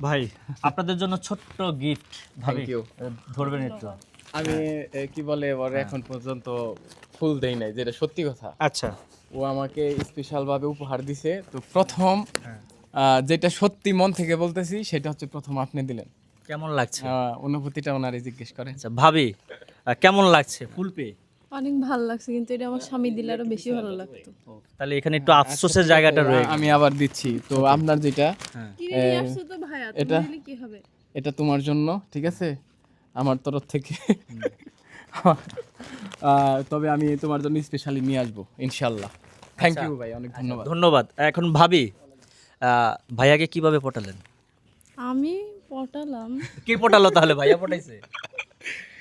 ভাই আপনাদের জন্য ছোট্ট গিফট ভাবি। ধরবেন একটু। আমি কি বলে ওর এখন পর্যন্ত ফুল দেই নাই যেটা সত্যি কথা। আচ্ছা। ও আমাকে স্পেশাল ভাবে উপহার দিছে। তো প্রথম যেটা সত্যি মন থেকে বলতেছি সেটা হচ্ছে প্রথম আপনি দিলেন। কেমন লাগছে? আহ, অনুভূতিটা ওনারে জিজ্ঞেস করেন। আচ্ছা ভাবি কেমন লাগছে ফুল পেয়ে? অনেক ভালো লাগছে কিন্তু এটা আমার স্বামী দিলে আরও বেশি ভালো লাগতো। তাহলে এখানে একটু আফসোসের জায়গাটা রয়ে গেছে। আমি আবার দিচ্ছি। তো আপনার যেটা হ্যাঁ। এটা- কি হবে? এটা তোমার জন্য ঠিক আছে? আমার তরফ থেকে। আহ, তবে আমি তোমার জন্য স্পেশালি নিয়ে আসব ইনশাল্লাহ থ্যাংক ইউ ভাই অনেক ধন্যবাদ। ধন্যবাদ। এখন ভাবি আহ, ভাইয়াকে কীভাবে পটালেন? আমি পটালাম। কে পটালো তাহলে? ভাইয়া পটাইছে?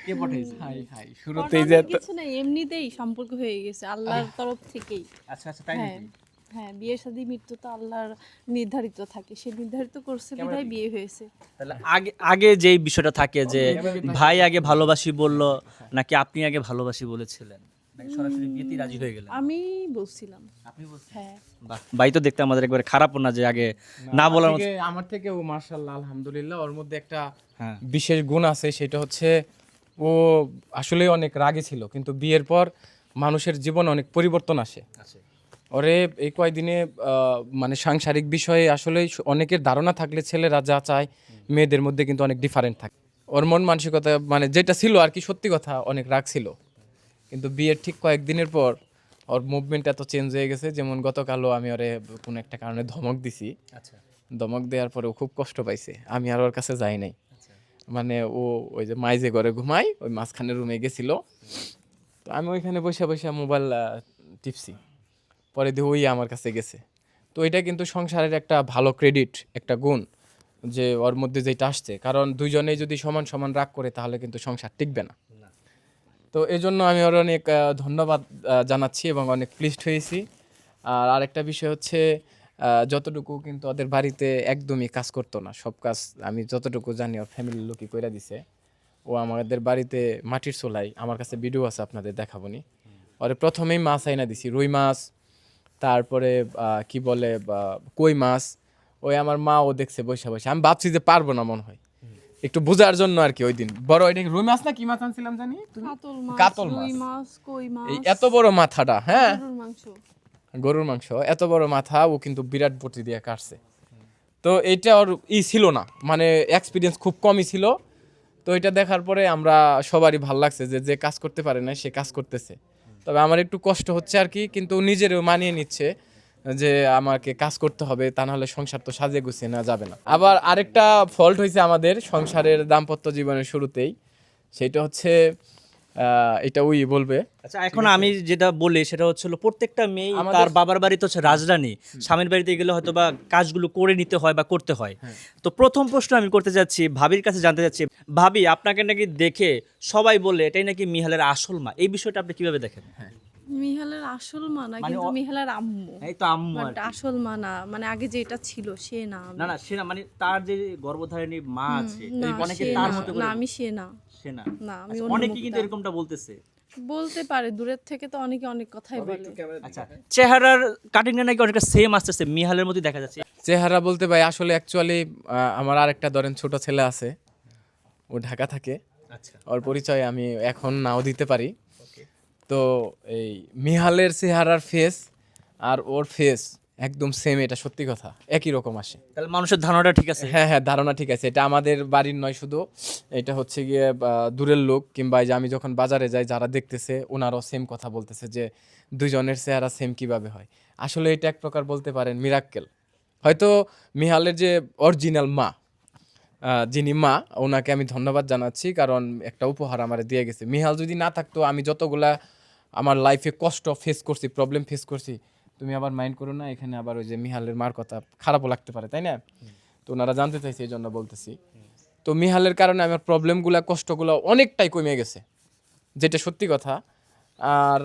কে পটাইছে হাই হাই শুরুতেই যে কিছু নাই এমনিতেই সম্পর্ক হয়ে গেছে আল্লাহর তরফ থেকেই। আচ্ছা আচ্ছা তাই হ্যাঁ নাকি? হ্যাঁ বিয়ে শাদী মৃত্যু তো আল্লাহর নির্ধারিত থাকে সে নির্ধারিত করছে বিধায় বিয়ে হয়েছে। তাহলে আগে আগে যেই বিষয়টা থাকে যে ভাই আগে ভালোবাসি বলল নাকি আপনি আগে ভালোবাসি বলেছিলেন? নাকি সরাসরি বিয়েতে রাজি হয়ে গেলেন? আমি বলছিলাম। আপনি হ্যাঁ। বাহ ভাই তো দেখতে আমাদের একবারে খারাপও না যে আগে না বলার মতো আমার থেকে ও মার্শাল্লাহ আলহামদুলিল্লাহ ওর মধ্যে একটা হ্যাঁ। বিশেষ গুণ আছে সেটা হচ্ছে ও আসলে অনেক রাগে ছিল কিন্তু বিয়ের পর মানুষের জীবনে অনেক পরিবর্তন আসে। ওরে এই কয়দিনে মানে সাংসারিক বিষয়ে আসলে অনেকের ধারণা থাকলে ছেলেরা যা চায় মেয়েদের মধ্যে কিন্তু অনেক ডিফারেন্ট থাকে। ওর মন মানসিকতা মানে যেটা ছিল আর কি সত্যি কথা অনেক রাগ ছিল। কিন্তু বিয়ের ঠিক কয়েকদিনের পর ওর মুভমেন্ট এত চেঞ্জ হয়ে গেছে যেমন গতকালও আমি ওরে কোনো একটা কারণে ধমক দিছি। আচ্ছা। ধমক দেওয়ার পরে ও খুব কষ্ট পাইছে। আমি আর ওর কাছে যাই নাই। মানে ও ওই যে মাইজে ঘরে ঘুমাই ওই মাঝখানে রুমে গেছিল। তো আমি ওইখানে বসে বসে মোবাইল টিপছি। পরে দিয়ে ওই আমার কাছে গেছে। তো এটা কিন্তু সংসারের একটা ভালো ক্রেডিট একটা গুণ যে ওর মধ্যে যেটা আসছে। কারণ দুইজনেই যদি সমান সমান রাগ করে তাহলে কিন্তু সংসার টিকবে না। তো এই জন্য আমি ওর অনেক ধন্যবাদ জানাচ্ছি এবং অনেক প্লিস্ট হয়েছি। আর আরেকটা বিষয় হচ্ছে যতটুকু কিন্তু ওদের বাড়িতে একদমই কাজ করতো না। সব কাজ আমি যতটুকু জানি ওর ফ্যামিলির লোকই কইরা দিছে। ও আমাদের বাড়িতে মাটির চোলাই আমার কাছে ভিডিও আছে আপনাদের দেখাবনি। ওরে প্রথমেই মাছ আইনা দিছি রুই মাছ তারপরে কি বলে কই মাছ। ওই আমার মা ও দেখছে বসে বসে। আমি ভাবছি যে পারব না মনে হয়। একটু বোঝার জন্য আর কি ওই দিন। বড় ওইটা কি রুই মাছ না কি মাছ আনছিলাম জানি? কাতল মাছ কাতল মাছ। মাছ কই মাছ। এত বড় মাথাটা হ্যাঁ? গরুর মাংস, এত বড় মাথা, ও কিন্তু বিরাট বটি দিয়ে কাটছে। তো এইটা ওর ই ছিল না মানে এক্সপিরিয়েন্স খুব কমই ছিল। তো এটা দেখার পরে আমরা সবারই ভালো লাগছে যে যে কাজ করতে পারে না সে কাজ করতেছে। তবে আমার একটু কষ্ট হচ্ছে আর কি, কিন্তু নিজেরও মানিয়ে নিচ্ছে যে আমাকে কাজ করতে হবে, তা নাহলে সংসার তো সাজে গুছিয়ে না যাবে না। আবার আরেকটা ফল্ট হয়েছে আমাদের সংসারের দাম্পত্য জীবনের শুরুতেই, সেটা হচ্ছে এটা উই বলবে। আচ্ছা এখন আমি যেটা বলি সেটা হচ্ছে প্রত্যেকটা মেয়ে তার বাবার বাড়িতে হচ্ছে রাজধানী। স্বামীর বাড়িতে গেলে হয়তো বা কাজগুলো করে নিতে হয় বা করতে হয়। তো প্রথম প্রশ্ন আমি করতে যাচ্ছি ভাবির কাছে জানতে চাচ্ছি ভাবি আপনাকে নাকি দেখে সবাই বলে এটাই নাকি মিহালের আসল মা? এই বিষয়টা আপনি কীভাবে দেখেন? মিহালের আসল মা না মানে কিন্তু মিহালের আম্মু। এই তো আম্মু আর আসল মা না মানে আগে যেটা ছিল সে না না না সে না মানে তার যে গর্ভধারিণী মা আছে অনেকে তার মতো না আমি সে না। সে না। না আমি আচ্ছা, অনেকে কিন্তু এরকমটা বলতেছে। বলতে পারে দূরের থেকে তো অনেকে অনেক কথাই বলে। আচ্ছা চেহারার কাটিংটা নাকি অনেকটা সেম আসতেছে মিহালের মতোই দেখা যাচ্ছে। চেহারা বলতে ভাই আসলে অ্যাকচুয়ালি আমার আরেকটা ধরেন ছোট ছেলে আছে ও ঢাকা থাকে। আচ্ছা। ওর পরিচয় আমি এখন নাও দিতে পারি। তো এই মিহালের চেহারার ফেস আর ওর ফেস একদম সেম এটা সত্যি কথা একই রকম আসে। তাহলে মানুষের ধারণাটা ঠিক আছে। হ্যাঁ হ্যাঁ ধারণা ঠিক আছে। এটা আমাদের বাড়ির নয় শুধু এটা হচ্ছে গিয়ে দূরের লোক কিংবা এই যে আমি যখন বাজারে যাই যারা দেখতেছে ওনারাও সেম কথা বলতেছে যে দুজনের চেহারা সেম কীভাবে হয়। আসলে এটা এক প্রকার বলতে পারেন মিরাক্কেল হয়তো মিহালের যে অরিজিনাল মা যিনি মা ওনাকে আমি ধন্যবাদ জানাচ্ছি কারণ একটা উপহার আমার দিয়ে গেছে। মিহাল যদি না থাকতো আমি যতগুলা আমার লাইফে কষ্ট ফেস করছি প্রবলেম ফেস করছি। তুমি আবার মাইন্ড করো না এখানে আবার ওই যে মিহালের মার কথা খারাপও লাগতে পারে তাই না? তো ওনারা জানতে চাইছে এই জন্য বলতেছি। তো মিহালের কারণে আমার প্রবলেমগুলা কষ্টগুলো অনেকটাই কমে গেছে যেটা সত্যি কথা। আর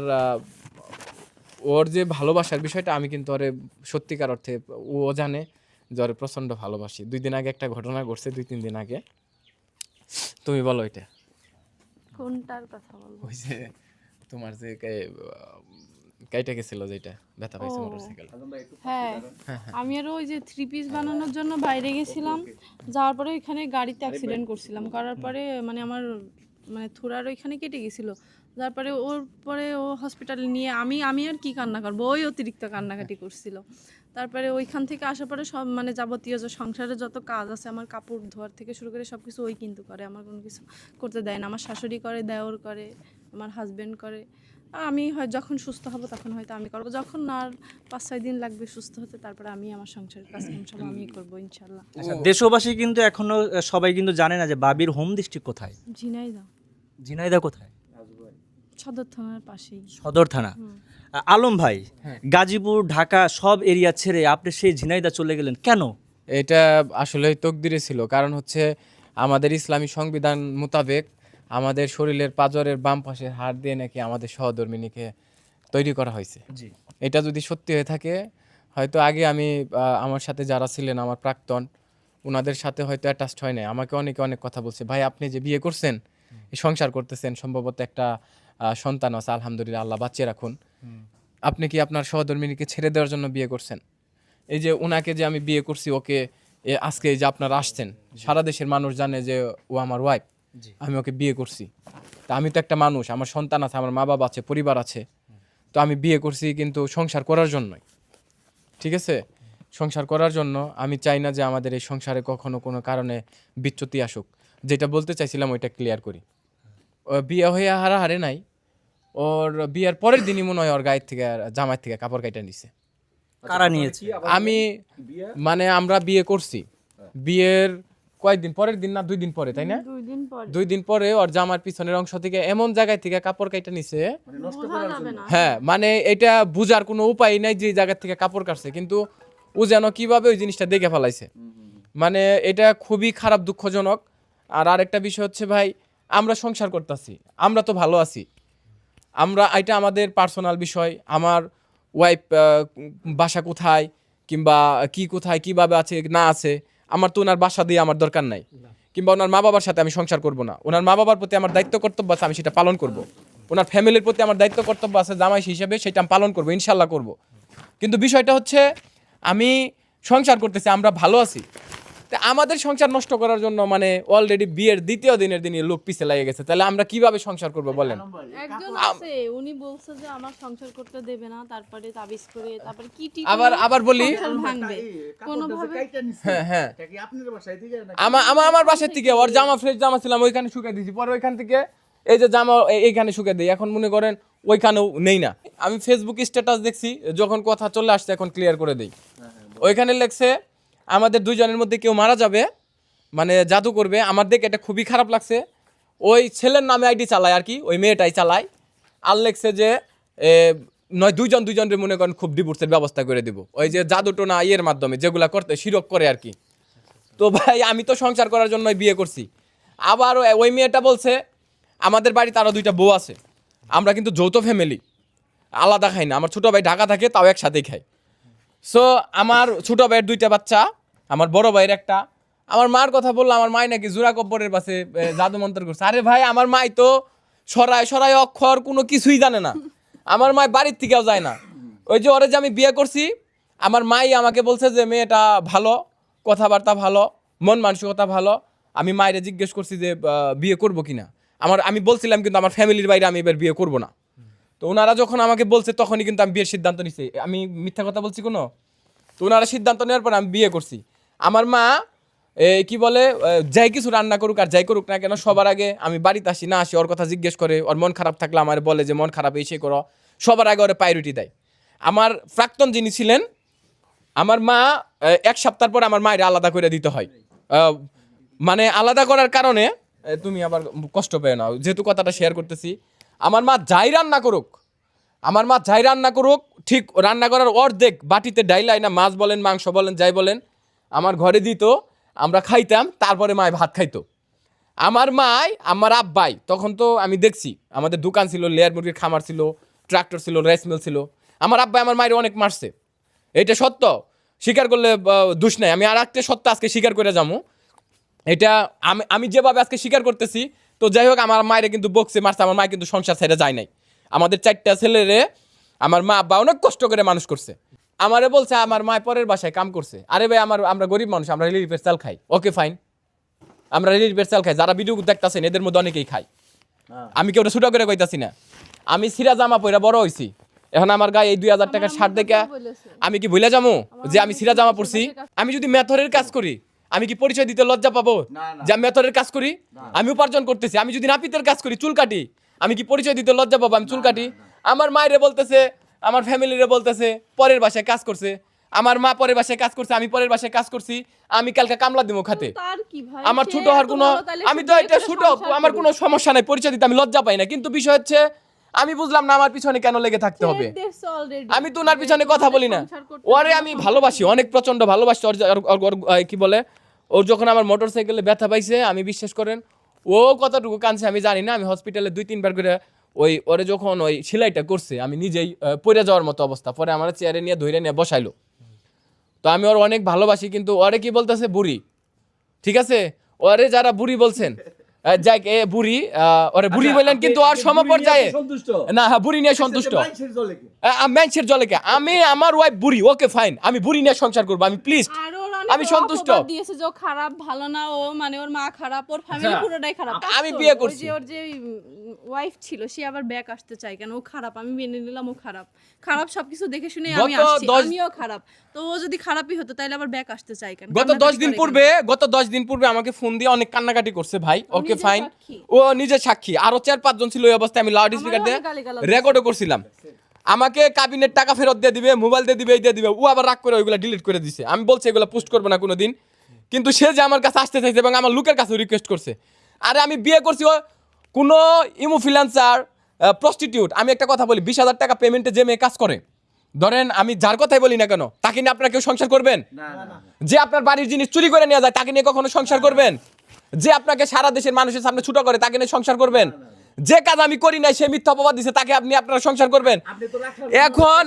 ওর যে ভালোবাসার বিষয়টা আমি কিন্তু ওরে সত্যিকার অর্থে ও জানে যে ওরে প্রচণ্ড ভালোবাসি। দুই দিন আগে একটা ঘটনা ঘটছে দুই তিন দিন আগে। তুমি বলো এটা। কোনটার কথা ওই যে তোমার যে কাইটা গেছিল যেটা ব্যথা পাইছে মোটরসাইকেল। হ্যাঁ আমি আরও ওই যে থ্রি পিস বানানোর জন্য বাইরে গেছিলাম। যাওয়ার পরে ওইখানে গাড়িতে অ্যাক্সিডেন্ট করছিলাম। করার পরে মানে আমার মানে থুরার ওইখানে কেটে গেছিল। তারপরে ওর পরে ও হসপিটালে নিয়ে আমি আমি আর কি কান্না করব? ওই অতিরিক্ত কান্নাকাটি করছিল। তারপরে ওইখান থেকে আসার পরে সব মানে যাবতীয় যে সংসারে যত কাজ আছে আমার কাপড় ধোয়ার থেকে শুরু করে সব কিছু ওই কিন্তু করে। আমার কোনো কিছু করতে দেয় না। আমার শাশুড়ি করে দেওর করে। আমার হাজব্যান্ড করে আমি হয় যখন সুস্থ হব তখন হয়তো আমি করব। যখন আর পাঁচ ছয় দিন লাগবে সুস্থ হতে তারপরে আমি আমার সংসারের কাজ কাম সব আমি করব ইনশাল্লাহ। আচ্ছা দেশবাসী কিন্তু এখনও সবাই কিন্তু জানে না যে বাবির হোম ডিস্ট্রিক্ট কোথায়। ঝিনাইদা ঝিনাইদা কোথায়? সদর থানার পাশেই। সদর থানা। আলম ভাই গাজীপুর ঢাকা সব এরিয়া ছেড়ে আপনি সেই ঝিনাইদা চলে গেলেন কেন? এটা আসলে তকদিরে ছিল। কারণ হচ্ছে আমাদের ইসলামী সংবিধান মোতাবেক আমাদের শরীরের পাজরের বাম পাশের হাড় দিয়ে নাকি আমাদের সহধর্মিনীকে তৈরি করা হয়েছে। এটা যদি সত্যি হয়ে থাকে হয়তো আগে আমি আমার সাথে যারা ছিলেন আমার প্রাক্তন ওনাদের সাথে হয়তো অ্যাটাচড হয় নাই। আমাকে অনেকে অনেক কথা বলছে ভাই আপনি যে বিয়ে করছেন সংসার করতেছেন সম্ভবত একটা সন্তান আছে আলহামদুলিল্লাহ আল্লাহ বাঁচিয়ে রাখুন। আপনি কি আপনার সহধর্মিনীকে ছেড়ে দেওয়ার জন্য বিয়ে করছেন? এই যে ওনাকে যে আমি বিয়ে করছি ওকে এ আজকে যে আপনারা আসছেন সারা দেশের মানুষ জানে যে ও আমার ওয়াইফ। আমি ওকে বিয়ে করছি। তা আমি তো একটা মানুষ আমার সন্তান আছে আমার মা বাবা আছে পরিবার আছে। তো আমি বিয়ে করছি কিন্তু সংসার করার জন্যই। ঠিক আছে? সংসার করার জন্য আমি চাই না যে আমাদের এই সংসারে কখনো কোনো কারণে বিচ্যুতি আসুক। যেটা বলতে চাইছিলাম ওইটা ক্লিয়ার করি। ও বিয়ে হয়ে হারা হারে নাই। ওর বিয়ের পরের দিনই মনে হয় ওর গায়ের থেকে জামাইয়ের থেকে কাপড় কাইটা নিছে। কারা নিয়েছে? আমি মানে আমরা বিয়ে করছি। বিয়ের কয়েকদিন পরের দিন না দুই দিন পরে তাই না? দুই দিন পর। দুই দিন পরে ওর জামার পিছনের অংশ থেকে এমন জায়গায় থেকে কাপড় কাইটা নিছে। বোঝা যাবে না। হ্যাঁ মানে এটা বুঝার কোনো উপায় নাই যে জায়গা থেকে কাপড় কাটছে কিন্তু ও যেন কীভাবে ওই জিনিসটা দেখে ফেলাইছে। মানে এটা খুবই খারাপ দুঃখজনক। আর আরেকটা বিষয় হচ্ছে ভাই আমরা সংসার করতেছি আমরা তো ভালো আছি। আমরা এটা আমাদের পার্সোনাল বিষয় আমার ওয়াইফ বাসা কোথায় কিংবা কি কোথায় কীভাবে আছে না আছে। আমার তো ওনার বাসা দিয়ে আমার দরকার নাই। কিংবা ওনার মা বাবার সাথে আমি সংসার করব না। ওনার মা বাবার প্রতি আমার দায়িত্ব কর্তব্য আছে, আমি সেটা পালন করব। ওনার ফ্যামিলির প্রতি আমার দায়িত্ব কর্তব্য আছে জামাই হিসেবে সেটা আমি পালন করব, ইনশাল্লাহ করব। কিন্তু বিষয়টা হচ্ছে, আমি সংসার করতেছি, আমরা ভালো আছি। তা আমাদের সংসার নষ্ট করার জন্য মানে অলরেডি বিয়ের দ্বিতীয় দিনের দিনই লোক পিছে লাগে গেছে। তাহলে আমরা কীভাবে সংসার করব বলেন? একজন আছে উনি বলছে যে আমার সংসার করতে দেবে না তারপরে তাবিজ করে তারপরে কি টিপ আবার আবার বলি কোনোভাবে হ্যাঁ হ্যাঁ। আমার আমার আমার বাসার থেকে ওর জামা ফ্রেশ জামা ছিলাম ওইখানে শুকিয়ে দিয়েছি। পরে ওইখান থেকে এই যে জামা এইখানে শুকিয়ে দিই। এখন মনে করেন ওইখানেও নেই না। আমি ফেসবুক স্ট্যাটাস দেখছি যখন কথা চলে আসছে এখন ক্লিয়ার করে দিই। ওইখানে লেখছে আমাদের দুইজনের মধ্যে কেউ মারা যাবে মানে জাদু করবে, আমার দেখে এটা খুবই খারাপ লাগছে। ওই ছেলের নামে আইডি চালায় আর কি, ওই মেয়েটাই চালায়। আর লেখছে যে নয়, দুইজন দুইজনের মনে করেন খুব ডিভোর্সের ব্যবস্থা করে দিব। ওই যে জাদু টোনা ইয়ের মাধ্যমে, যেগুলো করতে শিরক করে আর কি। তো ভাই, আমি তো সংসার করার জন্যই বিয়ে করছি। আবার ওই মেয়েটা বলছে, আমাদের বাড়িতে আরও দুইটা বউ আছে। আমরা কিন্তু যৌথ ফ্যামিলি আলাদা খাই না, আমার ছোটো ভাই ঢাকা থাকে, তাও একসাথেই খাই সো আমার ছোট ভাইয়ের দুইটা বাচ্চা, আমার বড় ভাইয়ের একটা। আমার মার কথা বলল আমার মাই নাকি জোড়া কব্বরের পাশে জাদু মন্ত্র করছে। আরে ভাই, আমার মাই তো সরাই সরাই অক্ষর, কোনো কিছুই জানে না। আমার মাই বাড়ির থেকেও যায় না। ওই যে ওরে যে আমি বিয়ে করছি, আমার মাই আমাকে বলছে যে, মেয়েটা ভালো, কথাবার্তা ভালো, মন মানসিকতা ভালো। আমি মায়েরে জিজ্ঞেস করছি যে বিয়ে করব কিনা? আমার, আমি বলছিলাম কিন্তু আমার ফ্যামিলির বাইরে আমি এবার বিয়ে করব না। তো ওনারা যখন আমাকে বলছে, তখনই কিন্তু আমি বিয়ের সিদ্ধান্ত নিছি। আমি মিথ্যা কথা বলছি কোনো? তো ওনারা সিদ্ধান্ত নেওয়ার পর আমি বিয়ে করছি। আমার মা কি বলে যাই কিছু রান্না করুক আর যাই করুক না কেন, সবার আগে আমি বাড়িতে আসি, না আসি, ওর কথা জিজ্ঞেস করে, ওর মন খারাপ থাকলে আমার বলে যে, মন খারাপ, এই সে করো। সবার আগে ওরে প্রায়োরিটি দেয়। আমার প্রাক্তন যিনি ছিলেন, আমার মা এক সপ্তাহ পর আমার মায়ের আলাদা করে দিতে হয়। মানে আলাদা করার কারণে তুমি আবার কষ্ট পেয়ে নাও যেহেতু কথাটা শেয়ার করতেছি আমার মা যাই রান্না করুক, আমার মা যাই রান্না করুক, ঠিক রান্না করার অর্ধেক বাটিতে ডাইলাই না মাছ বলেন, মাংস বলেন, যাই বলেন, আমার ঘরে দিত, আমরা খাইতাম, তারপরে মায় ভাত খাইতো। আমার মাই, আমার আব্বাই, তখন তো আমি দেখছি, আমাদের দোকান ছিল, লেয়ার মুরগির খামার ছিল, ট্রাক্টর ছিল, রাইস মিল ছিল। আমার আব্বাই আমার মায়ের অনেক মারছে। এটা সত্য, স্বীকার করলে দোষ নাই। আমি আর একটা সত্য আজকে স্বীকার করে যাব। এটা আমি আমি যেভাবে আজকে স্বীকার করতেছি তো যাই হোক আমার মায়ের কিন্তু বকছে মারছে আমার মায়ের কিন্তু সংসার ছেড়ে যায় নাই। আমাদের চারটা ছেলেরে আমার মা আব্বা অনেক কষ্ট করে মানুষ করছে। আমারে বলছে আমার মা পরের বাসায় কাম করছে। আরে ভাই আমার আমরা গরিব মানুষ আমরা রিলিফের চাল খাই। Okay fine. আমরা রিলিফের চাল খাই যারা ভিডিও দেখতাছেন এদের মধ্যে অনেকেই খাই আমি কেউ ছোট করে কইতাছি না? আমি সিরা জামা পইরা বড় হয়েছি এখন আমার গায়ে এই দুই হাজার টাকার শার্ট দেখে আমি কি ভুলে যাব যে আমি সিরা জামা পরছি? আমি যদি মেথরের কাজ করি আমি কি পরিচয় দিতে লজ্জা পাবো? যে আমি মেথরের কাজ করি? আমি উপার্জন করতেছি। আমি যদি নাপিতের কাজ করি চুল কাটি। আমি কি পরিচয় দিতে লজ্জা পাবো? আমি চুল কাটি। আমার মায়েরে বলতেছে আমার ফ্যামিলিরে বলতেছে পরের বাসায় কাজ করছে। আমার মা পরের বাসায় কাজ করছে আমি পরের বাসায় কাজ করছি। আমি কালকে কামলা দিব খাতে। তার কি ভাই? আমার ছোট হওয়ার কোনো আমি তো এটা ছোট আমার কোনো সমস্যা নাই পরিচয় দিতে আমি লজ্জা পাই না। কিন্তু বিষয় হচ্ছে আমি বুঝলাম না আমার পিছনে কেন লেগে থাকতে হবে। আমি তো ওনার পিছনে কথা বলি না। ওরে আমি ভালোবাসি অনেক প্রচণ্ড ভালোবাসি কি বলে? ও যখন আমার মোটর সাইকেলে ব্যথা পাইছে আমি বিশ্বাস করেন ও কতটুকু কাঁদছে আমি জানি না আমি হসপিটালে দুই তিনবার করে ওই ওরে যখন ওই সেলাইটা করছে আমি নিজেই পড়ে যাওয়ার মতো অবস্থা। পরে আমার চেয়ারে নিয়ে ধরে নিয়ে বসাইলো। তো আমি ওর অনেক ভালোবাসি কিন্তু ওরে কি বলতেছে? বুড়ি। ঠিক আছে? ওরে যারা বুড়ি বলছেন যাক এ বুড়ি ওরে বুড়ি বললেন কিন্তু আর সমপর্যায়ে না হ্যাঁ বুড়ি নিয়ে সন্তুষ্ট। ম্যানসের জলে কে? আমি আমার ওয়াইফ বুড়ি ওকে ফাইন আমি বুড়ি নিয়ে সংসার করব আমি প্লিজ আমি সন্তুষ্ট। দিয়েছে যে খারাপ ভালো না ও মানে ওর মা খারাপ ওর ফ্যামিলি পুরোটাই খারাপ। আচ্ছা। আমি বিয়ে করছি। ওর যে ওয়াইফ ছিল সে আবার ব্যাক আসতে চায় কেন? ও খারাপ আমি মেনে নিলাম ও খারাপ। খারাপ সবকিছু দেখে শুনে আমি আসছি দশ- আমিও খারাপ। তো ও যদি খারাপই হতো তাহলে আবার ব্যাক আসতে চায় কেন? গত কান্নাকাটি দশ দিন পূর্বে গত দশ দিন পূর্বে আমাকে ফোন দিয়ে অনেক কান্নাকাটি করছে ভাই। ওকে ফাইন ও নিজে সাক্ষী। আরও চার পাঁচজন ছিল ওই অবস্থায় আমি লাউড স্পিকার দিয়ে রেকর্ডও করছিলাম। আমাকে কাবিনের টাকা ফেরত দিয়ে দিবে মোবাইল দিয়ে দিবে এই দিয়ে দিবে। ও আবার রাগ করে ওইগুলো ডিলিট করে দিছে। আমি বলছি এগুলো পোস্ট করব না কোনোদিন। কিন্তু সে যে আমার কাছে আসতে চাইছে এবং আমার লোকের কাছে রিকোয়েস্ট করছে। আরে আমি বিয়ে করছি ও কোনো ইমোফিলান্সার প্রস্টিটিউট আমি একটা কথা বলি বিশ হাজার টাকা পেমেন্টে যে মেয়ে কাজ করে ধরেন আমি যার কথাই বলি না কেন তাকে নিয়ে আপনারা কেউ সংসার করবেন? যে আপনার বাড়ির জিনিস চুরি করে নিয়ে যায় তাকে নিয়ে কখনো সংসার করবেন? যে আপনাকে সারা দেশের মানুষের সামনে ছুটো করে তাকে নিয়ে সংসার করবেন? যে কাজ আমি করি নাই সে মিথ্যা অপবাদ দিছে তাকে আপনি আপনারা সংসার করবেন। এখন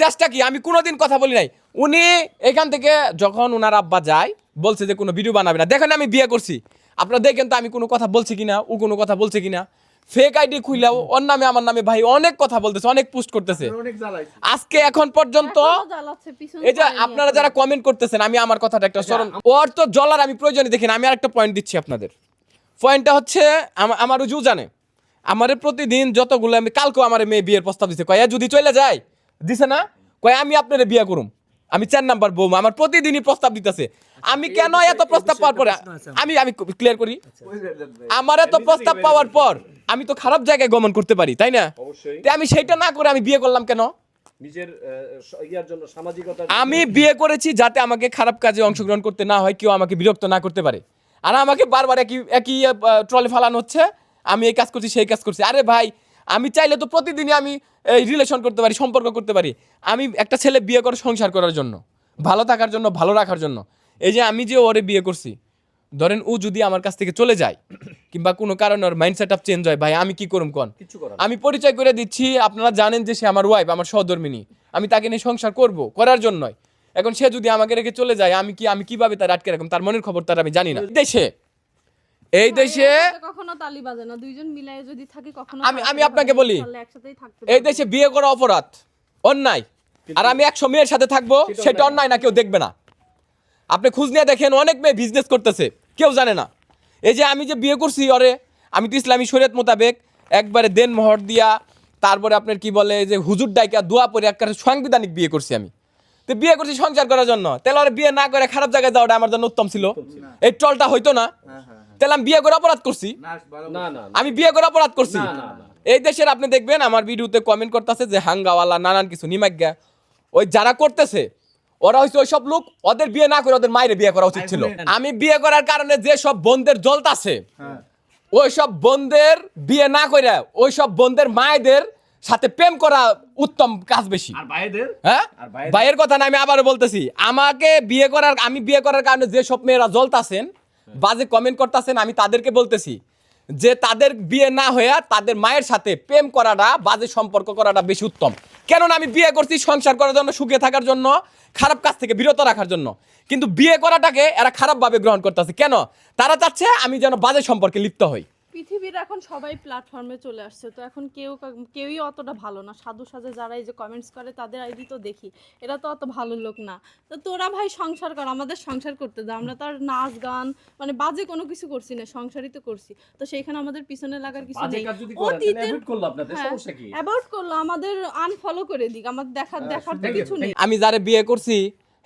চেষ্টা কি? আমি কোনোদিন কথা বলি নাই। উনি এখান থেকে যখন ওনার আব্বা যায় বলছে যে কোনো ভিডিও বানাবে না। দেখেন আমি বিয়ে করছি। আপনারা দেখেন তো আমি কোনো কথা বলছি কিনা ও কোনো কথা বলছে কিনা। ফেক আইডি খুইলাও ওর নামে আমার নামে ভাই অনেক কথা বলতেছে অনেক পোস্ট করতেছে। অনেক জ্বালাইছে আজকে এখন পর্যন্ত এখনও জ্বালাচ্ছে, পিছনে এই যে আপনারা যারা কমেন্ট করতেছেন আমি আমার কথাটা একটা স্মরণ ওর তো জলার আমি প্রয়োজনে দেখি না আমি আর একটা পয়েন্ট দিচ্ছি আপনাদের। পয়েন্টটা হচ্ছে আমার উজু জানে। আমারে প্রতিদিন যতগুলো আমি কালকেও আমার মেয়ে বিয়ের প্রস্তাব দিছে। কয়া যদি চলে যায়? দিছে না? কয় আমি আপনারে বিয়ে করুম। আমি চার নাম্বার বৌমা আমার প্রতিদিনই প্রস্তাব দিতেছে। আমি কেন এত প্রস্তাব পাওয়ার পরে আমি আমি ক্লিয়ার করি? আমার এত প্রস্তাব পাওয়ার পর আমি তো খারাপ জায়গায় গমন করতে পারি তাই না? আমি সেইটা না করে আমি বিয়ে করলাম কেন? নিজের ইয়ার জন্য সামাজিকতা আমি বিয়ে করেছি যাতে আমাকে খারাপ কাজে অংশগ্রহণ করতে না হয় কেউ আমাকে বিরক্ত না করতে পারে। আর আমাকে বারবার একই একই ট্রলে ফালানো হচ্ছে। আমি এই কাজ করছি সেই কাজ করছি। আরে ভাই আমি চাইলে তো প্রতিদিনই আমি এই রিলেশন করতে পারি সম্পর্ক করতে পারি। আমি একটা ছেলে বিয়ে করে সংসার করার জন্য ভালো থাকার জন্য ভালো রাখার জন্য। এই যে আমি যে ওরে বিয়ে করছি ধরেন ও যদি আমার কাছ থেকে চলে যায় কিংবা কোনো কারণে ওর মাইন্ড সেট আপ চেঞ্জ হয় ভাই আমি কি করুম কোন? আমি পরিচয় করে দিচ্ছি আপনারা জানেন যে সে আমার ওয়াইফ আমার সহধর্মিনী। আমি তাকে নিয়ে সংসার করব করার জন্যই। এখন সে যদি আমাকে রেখে চলে যায় আমি কি আমি কীভাবে তার আটকে রাখুন তার মনের খবর তার আমি জানি না। দেশে এই দেশে কখনো তালি বাজে না দুইজন মিলাই যদি থাকে কখনো আমি- আমি আপনাকে বলি, এই দেশে বিয়ে করা অপরাধ অন্যায়। আর আমি একশো মেয়ের সাথে থাকব সেটা অন্যায় না। কেউ দেখবে না। আপনি খুঁজ নিয়ে দেখেন অনেক মেয়ে বিজনেস করতেছে কেউ জানে না। এই যে আমি যে বিয়ে করছি ওরে আমি তো ইসলামী শরীয়ত মোতাবেক একবারে দেন মোহর দিয়া তারপরে আপনার কি বলে যে হুজুর ডাইকা দোয়া পরে একবারে সাংবিধানিক বিয়ে করছি আমি। তো বিয়ে করছি সংসার করার জন্য। তাহলে বিয়ে না করে খারাপ জায়গায় যাওয়াটা আমার জন্য উত্তম ছিল। এই টলটা হইতো না। তাহলে আমি বিয়ে করে অপরাধ করছি? না না আমি বিয়ে করে অপরাধ করছি। এই দেশের আপনি দেখবেন আমার ভিডিওতে কমেন্ট করতেছে যে হাঙ্গাওয়ালা নানান কিছু নিমাজ্ঞা ওই যারা করতেছে ওরা হচ্ছে ওই সব লোক ওদের বিয়ে না করে ওদের মায়ের বিয়ে করা উচিত ছিল। আমি বিয়ে করার কারণে যে সব বোনদের জ্বলতাছে ওই সব বোনদের বিয়ে না করে ওই সব বোনদের মায়েদের সাথে প্রেম করা উত্তম কাজ বেশি। হ্যাঁ? আর ভাইয়ের- কথা না আমি আবারও বলতেছি আমাকে বিয়ে করার আমি বিয়ে করার কারণে যে সব মেয়েরা জ্বলতাছেন বাজে কমেন্ট করতেছেন, আমি তাদেরকে বলতেছি যে তাদের বিয়ে না হয়ে তাদের মায়ের সাথে প্রেম করাটা, বাজে সম্পর্ক করাটা বেশি উত্তম। কেননা আমি বিয়ে করছি সংসার করার জন্য, সুখে থাকার জন্য, খারাপ কাজ থেকে বিরত রাখার জন্য। কিন্তু বিয়ে করাটাকে এরা খারাপভাবে গ্রহণ করতেছে। কেন? তারা চাচ্ছে আমি যেন বাজে সম্পর্কে লিপ্ত হই। পৃথিবীর এখন সবাই প্ল্যাটফর্মে চলে আসছে তো এখন কেউ কেউই অতটা ভালো না। সাধু সাজে যারা এই যে কমেন্টস করে তাদের আইডি তো দেখি এরা তো অত ভালো লোক না। তো তোরা ভাই সংসার কর আমাদের সংসার করতে দাও আমরা তো আর নাচ গান মানে বাজে কোনো কিছু করছি না সংসারই তো করছি। তো সেইখানে আমাদের পিছনে লাগার কিছু নেই। অতীতের অ্যাভয়েড করল আপনাদের হ্যাঁ, সমস্যা কি? অ্যাবাউট করল আমাদের আনফলো করে দিক আমাদের দেখার দেখার তো কিছু নেই। আমি যারা বিয়ে করছি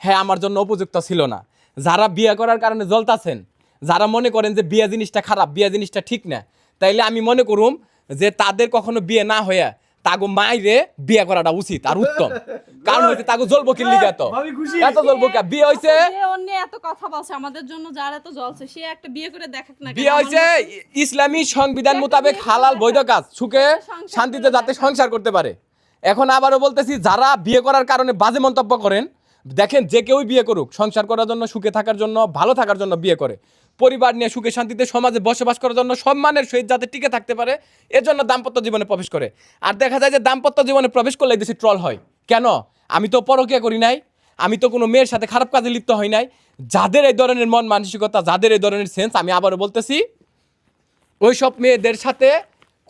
হ্যাঁ আমার জন্য উপযুক্ত ছিল না। যারা বিয়ে করার কারণে জ্বলতাছেন যারা মনে করেন যে বিয়ে জিনিসটা খারাপ বিয়ে জিনিসটা ঠিক না তাইলে আমি মনে করুম যে তাদের কখনো বিয়ে না হয়ে তাগো মাইরে বিয়ে করাটা উচিত আর উত্তম। কারণ হচ্ছে তাগো জ্বলবো কি লিগে খুশি। এত জ্বলবো কে বিয়ে হয়েছে যে অন্য এত কথা বলছে আমাদের জন্য যার এত জ্বলছে সে একটা বিয়ে করে দেখাক না বিয়ে হয়েছে ইসলামী সংবিধান মোতাবেক হালাল বৈধ কাজ সুখে শান্তিতে যাতে সংসার করতে পারে। এখন আবারও বলতেছি যারা বিয়ে করার কারণে বাজে মন্তব্য করেন দেখেন যে কেউই বিয়ে করুক সংসার করার জন্য সুখে থাকার জন্য ভালো থাকার জন্য বিয়ে করে। পরিবার নিয়ে সুখে শান্তিতে সমাজে বসবাস করার জন্য সম্মানের সহিত যাতে টিকে থাকতে পারে এর জন্য দাম্পত্য জীবনে প্রবেশ করে। আর দেখা যায় যে দাম্পত্য জীবনে প্রবেশ করলে দেশে ট্রল হয়। কেন? আমি তো পরকিয়া করি নাই, আমি তো কোনো মেয়ের সাথে খারাপ কাজে লিপ্ত হই নাই। যাদের এই ধরনের মন মানসিকতা, যাদের এই ধরনের সেন্স আমি আবারও বলতেছি ওই সব মেয়েদের সাথে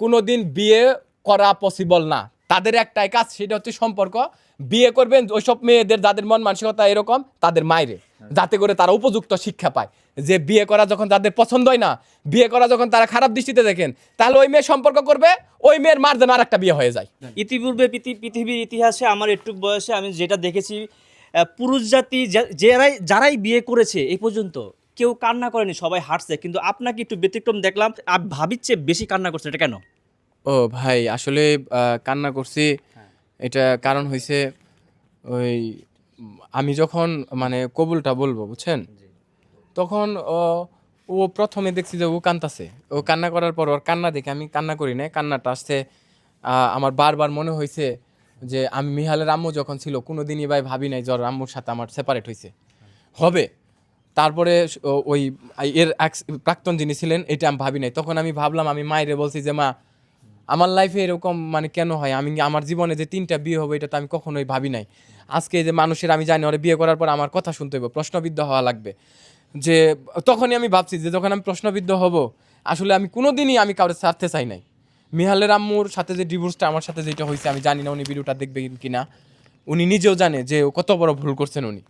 কোনো দিন বিয়ে করা পসিবল না। তাদের একটাই কাজ, সেটা হচ্ছে সম্পর্ক। বিয়ে করবেন, ওইসব মেয়েদের যাদের মন মানসিকতা এরকম, তাদের মায়েরে যাতে করে তারা উপযুক্ত শিক্ষা পায়। যে বিয়ে করা যখন তাদের পছন্দ হয় না বিয়ে করা যখন তারা খারাপ দৃষ্টিতে দেখেন তাহলে ওই মেয়ে সম্পর্ক করবে ওই মেয়ের মার যেন আরেকটা বিয়ে হয়ে যায়। ইতিপূর্বে পৃথিবীর ইতিহাসে আমার একটু বয়সে আমি যেটা দেখেছি পুরুষ জাতি যারাই যারাই বিয়ে করেছে এই পর্যন্ত কেউ কান্না করেনি সবাই হাঁটছে কিন্তু আপনাকে একটু ব্যতিক্রম দেখলাম চেয়ে বেশি কান্না করছে এটা কেন? ও ভাই আসলে কান্না করছি এটা কারণ হয়েছে ওই আমি যখন মানে কবুলটা বলব বুঝছেন? তখন, ও প্রথমে দেখছি যে ও কান্দাছে। ও কান্না করার পর ওর কান্না দেখে আমি কান্না করি না কান্নাটা আসছে আমার বারবার মনে হয়েছে যে আমি মিহালের আম্মু যখন ছিল কোনো দিনই ভাই ভাবি নাই ওর আম্মুর সাথে আমার সেপারেট হয়েছে হবে। তারপরে ওই এর ex- প্রাক্তন যিনি ছিলেন, এটা আমি ভাবি নাই। তখন আমি ভাবলাম, আমি মায়েরে বলছি যে, মা, আমার লাইফে এরকম মানে কেন হয়? আমি আমার জীবনে যে তিনটা বিয়ে হবে, এটা তো আমি কখনোই ভাবি নাই। আজকে যে মানুষের, আমি জানি ওরা বিয়ে করার পর আমার কথা শুনতে হবে প্রশ্নবিদ্ধ হওয়া লাগবে। যে তখনই আমি ভাবছি যে যখন আমি প্রশ্নবিদ্ধ হব, আসলে আমি কোনোদিনই আমি কাউকে ছাড়তে চাই নাই। মিহালের আম্মুর সাথে যে ডিভোর্সটা আমার সাথে যেটা হয়েছে, আমি জানি না উনি ভিডিওটা দেখবেন কিনা। উনি নিজেও জানে যে কত বড় ভুল করছেন উনি।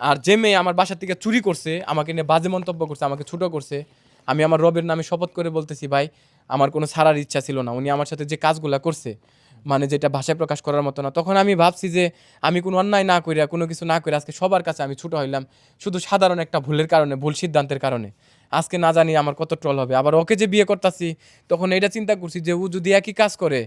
আর যে মেয়ে আমার বাসা থেকে চুরি করছে, আমাকে নিয়ে বাজে মন্তব্য করছে, আমাকে ছোট করছে, আমি আমার রবের নামে শপথ করে বলতেছি, ভাই, আমার কোনো ছাড়ার ইচ্ছা ছিল না। উনি আমার সাথে যে কাজগুলা করছে মানে যেটা ভাষায় প্রকাশ করার মতো না। তখন আমি ভাবছি যে আমি কোনো অন্যায় না করিয়া কোনো কিছু না করে আজকে সবার কাছে আমি ছোট হইলাম। শুধু সাধারণ একটা ভুলের কারণে, ভুল সিদ্ধান্তের কারণে। আজকে না জানি আমার কত ট্রল হবে। আবার ওকে যে বিয়ে করতেছি, তখন এটা চিন্তা করছি যে ও যদি একই কাজ করে,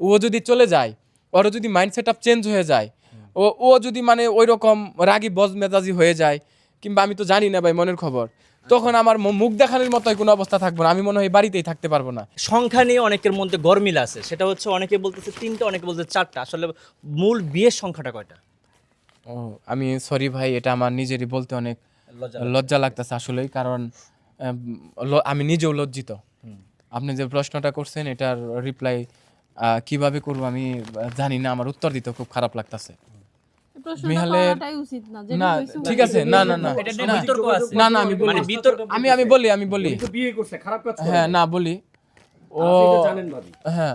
ও যদি চলে যায়, ওরও যদি মাইন্ড সেট আপ চেঞ্জ হয়ে যায়, ও ও যদি মানে ওই রকম রাগি বজ মেজাজি হয়ে যায়, কিংবা আমি তো জানি না ভাই মনের খবর। তখন আমার মুখ দেখানোর মতো কোনো অবস্থা থাকব না। আমি মনে হয় বাড়িতেই থাকতে পারব না। সংখ্যা নিয়ে অনেকের মধ্যে গরমিল আছে। সেটা হচ্ছে অনেকে বলতেছে তিনটা অনেকে বলতেছে চারটা। আসলে মূল বিয়ের সংখ্যাটা কয়টা? ও আমি সরি ভাই এটা আমার নিজেরই বলতে অনেক লজ্জা লজ্জা লাগতেছে আসলেই কারণ আমি নিজেও লজ্জিত। আপনি যে প্রশ্নটা করছেন এটার রিপ্লাই কীভাবে করব আমি জানি না আমার উত্তর দিতে খুব খারাপ লাগতেছে। ঠিক আছে না না না। না, না না আমি বলি। মানে আমি আমি বলি আমি বলি। উনি তো বিয়ে করছে খারাপ কাজ করে। হ্যাঁ না বলি। ও আপনি তো জানেন ভাবি হ্যাঁ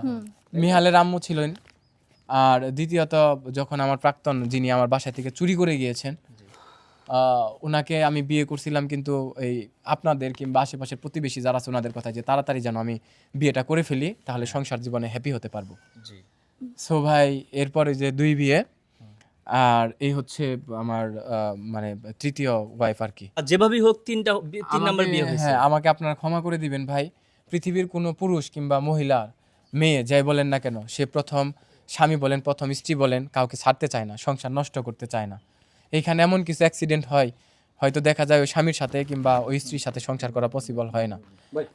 মিহালের আম্মু ছিলেন। আর দ্বিতীয়ত যখন আমার প্রাক্তন যিনি আমার বাসা থেকে চুরি করে গিয়েছেন আহ, ওনাকে আমি বিয়ে করছিলাম কিন্তু এই আপনাদের কিংবা আশেপাশের প্রতিবেশী যারা আছে ওনাদের কথা যে তাড়াতাড়ি যেন আমি বিয়েটা করে ফেলি তাহলে সংসার জীবনে হ্যাপি হতে পারব। সো ভাই এরপরে যে দুই বিয়ে আর এই হচ্ছে আমার মানে তৃতীয় ওয়াইফ আর কি। যেভাবেই হোক তিনটা তিন নাম্বার বিয়ে হয়েছে। হ্যাঁ আমাকে আপনারা ক্ষমা করে দিবেন ভাই। পৃথিবীর কোনো পুরুষ কিংবা মহিলা মেয়ে যাই বলেন না কেন সে প্রথম স্বামী বলেন প্রথম স্ত্রী বলেন কাউকে ছাড়তে চায় না সংসার নষ্ট করতে চায় না। এখানে এমন কিছু অ্যাক্সিডেন্ট হয় হয়তো দেখা যায় ওই স্বামীর সাথে কিংবা ওই স্ত্রীর সাথে সংসার করা পসিবল হয় না।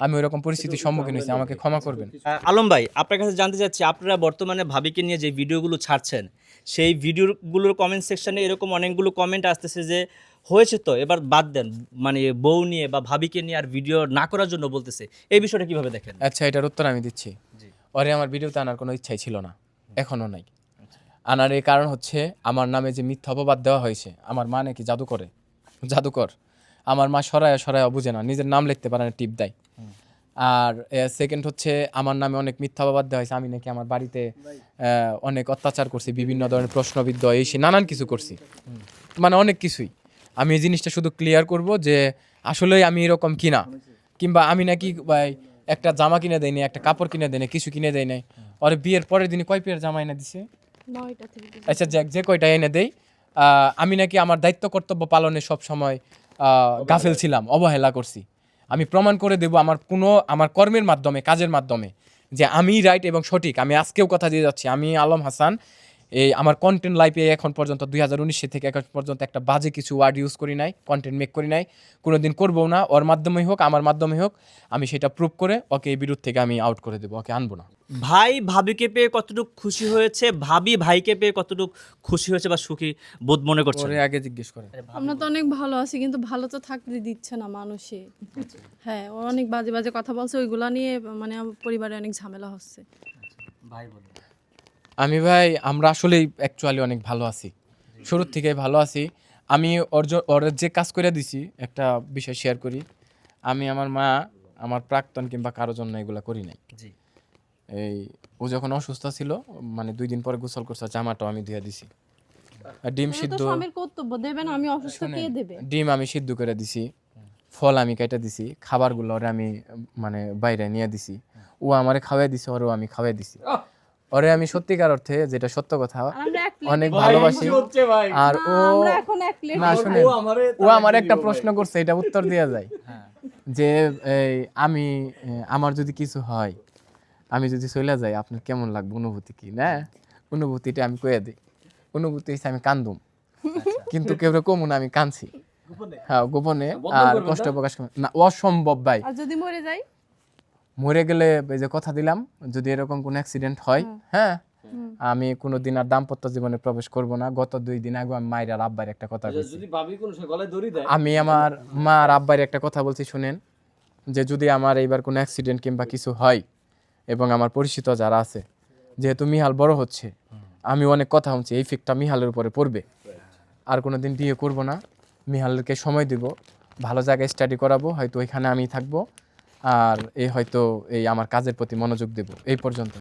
আমি ওইরকম পরিস্থিতির সম্মুখীন হয়েছি আমাকে ক্ষমা করবেন। আলম ভাই আপনার কাছে জানতে চাচ্ছি আপনারা বর্তমানে ভাবিকে নিয়ে যে ভিডিওগুলো ছাড়ছেন সেই ভিডিওগুলোর কমেন্ট সেকশনে এরকম অনেকগুলো কমেন্ট আসতেছে যে হয়েছে তো এবার বাদ দেন। মানে বউ নিয়ে বা ভাবিকে নিয়ে আর ভিডিও না করার জন্য বলতেছে। এই বিষয়টা কীভাবে দেখেন? আচ্ছা এটার উত্তর আমি দিচ্ছি। ওরে আমার ভিডিওতে আনার কোনো ইচ্ছাই ছিল না। এখনও নাই। আনার এই কারণ হচ্ছে আমার নামে যে মিথ্যা অপবাদ দেওয়া হয়েছে আমার মা নাকি জাদু করে। জাদুকর। আমার মা সরায় সরায় বুঝে না নিজের নাম লিখতে পারে না টিপ দেয়। আর সেকেন্ড হচ্ছে আমার নামে অনেক মিথ্যা বাবাদ দেওয়া হয়েছে আমি নাকি আমার বাড়িতে অনেক অত্যাচার করছি বিভিন্ন ধরনের প্রশ্নবিদ্ধ এই সে নানান কিছু করছি। মানে অনেক কিছুই। আমি এই জিনিসটা শুধু ক্লিয়ার করব যে আসলেই আমি এরকম কিনা? কিংবা আমি নাকি ভাই একটা জামা কিনে দেয়নি একটা কাপড় কিনে দেয়নি কিছু কিনে দেয় নাই। ওর বিয়ের পরের দিনে কয় পেয়ার জামা এনে দিছে। আচ্ছা যে কয়টা এনে আহ, আমি নাকি আমার দায়িত্ব কর্তব্য পালনে সব সময় গাফেল ছিলাম অবহেলা করছি। আমি প্রমাণ করে দেব আমার কোনো আমার কর্মের মাধ্যমে কাজের মাধ্যমে যে আমি রাইট এবং সঠিক। আমি আজকেও কথা দিয়ে যাচ্ছি। আমি আলম হাসান এই আমার কন্টেন্ট লাইফে এখন পর্যন্ত দুই হাজার উনিশে থেকে এখন পর্যন্ত একটা বাজে কিছু ওয়ার্ড ইউজ করি নাই কন্টেন্ট মেক করি নাই। কোনো দিন করব না ওর মাধ্যমেই হোক আমার মাধ্যমে হোক আমি সেটা প্রুভ করে ওকে এই বিরুদ্ধ থেকে আমি আউট করে দেবো ওকে আনব না। ভাই ভাবিকে পেয়ে কতটুকু খুশি হয়েছে? ভাবি ভাইকে পেয়ে কতটুকু খুশি হয়েছে বা সুখী বোধ মনে করছে ওরে আগে জিজ্ঞেস করে। আমরা তো অনেক ভালো আছি কিন্তু ভালো তো থাকতে দিচ্ছে না মানুষে। হ্যাঁ ও অনেক বাজে বাজে কথা বলছে ওইগুলা নিয়ে মানে পরিবারে অনেক ঝামেলা হচ্ছে। ভাই বলে আমি ভাই আমরা আসলেই অ্যাকচুয়ালি অনেক ভালো আছি। শুরুর থেকে ভালো আছি। আমি ওর ওর যে কাজ করে দিছি একটা বিষয় শেয়ার করি। আমি আমার মা আমার প্রাক্তন কিংবা কারোর জন্য এগুলো করি নাই। এই ও যখন অসুস্থ ছিল মানে দুই দিন পরে গোসল করছে জামাটাও আমি ধুয়ে দিছি। ডিম সিদ্ধ কর্তব্য দেবেন আমি অসুস্থ কে দেবে? ডিম আমি সিদ্ধ করে দিছি ফল আমি কেটে দিছি খাবারগুলো ওরে আমি মানে বাইরে নিয়ে দিছি। ও আমারে খাওয়াই দিছে ওরেও আমি খাওয়াই দিছি। ওরে আমি সত্যিকার অর্থে যেটা সত্য কথা অনেক ভালোবাসি। আর ও আমরা এখন এক প্লেট না শুনে ও আমার একটা প্রশ্ন করছে এটা উত্তর দেওয়া যায়। হ্যাঁ। যে আমি আমার যদি কিছু হয় আমি যদি চলে যাই আপনার কেমন লাগবে? অনুভূতি কি? না? অনুভূতিটা আমি কয়ে দিই। অনুভূতি হচ্ছে আমি কান্দুম। কিন্তু কেউ কমু না আমি কাঁদছি। হ্যাঁ গোপনে আর কষ্ট প্রকাশ না। অসম্ভব ভাই। আর যদি মরে যাই? মরে গেলে এই যে কথা দিলাম যদি এরকম কোনো অ্যাক্সিডেন্ট হয় হ্যাঁ? আমি কোনোদিন আর দাম্পত্য জীবনে প্রবেশ করব না। গত দুই দিন আগে আমি মায়ের আর আব্বার একটা কথা বলছি। যদি ভাবি কোন সময় গলায় দড়ি দেয়? আমি আমার মা আর আব্বার একটা কথা বলছি শুনেন। যে যদি আমার এইবার কোনো অ্যাক্সিডেন্ট কিংবা কিছু হয় এবং আমার পরিচিত যারা আছে যেহেতু মিহাল বড় হচ্ছে আমি অনেক কথা শুনছি এই ফিকটা মিহালের উপরে পড়বে। আর কোনো দিন বিয়ে করব না মিহালকে সময় দিব ভালো জায়গায় স্টাডি করাবো হয়তো ওইখানে আমি থাকব। আর এই হয়তো এই আমার কাজের প্রতি মনোযোগ দেব। এই পর্যন্ত।